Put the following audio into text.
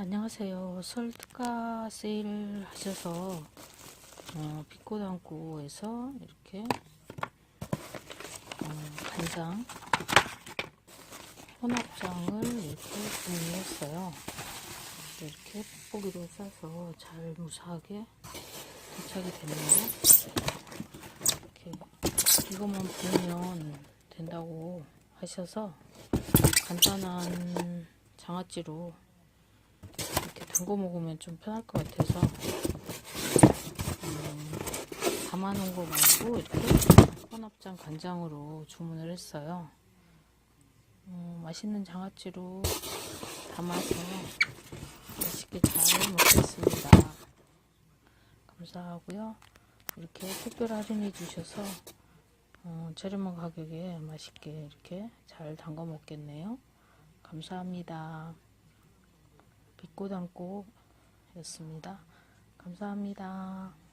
안녕하세요. 설 특가 세일 하셔서 어, 빛꽃안고에서 이렇게 어, 간장 혼합장을 이렇게 주문했어요. 이렇게 뽁뽁이로 싸서 잘 무사하게 도착이 됐네요. 이렇게 이것만 보면 된다고 하셔서 간단한 장아찌로 담궈 먹으면 좀 편할 것 같아서 음, 담아놓은 거 말고 이렇게 혼합장 간장으로 주문을 했어요. 음, 맛있는 장아찌로 담아서 맛있게 잘 먹겠습니다. 감사하고요. 이렇게 특별 할인해 주셔서 어, 저렴한 가격에 맛있게 이렇게 잘 담궈 먹겠네요. 감사합니다. 빛꽃 안고였습니다. 감사합니다.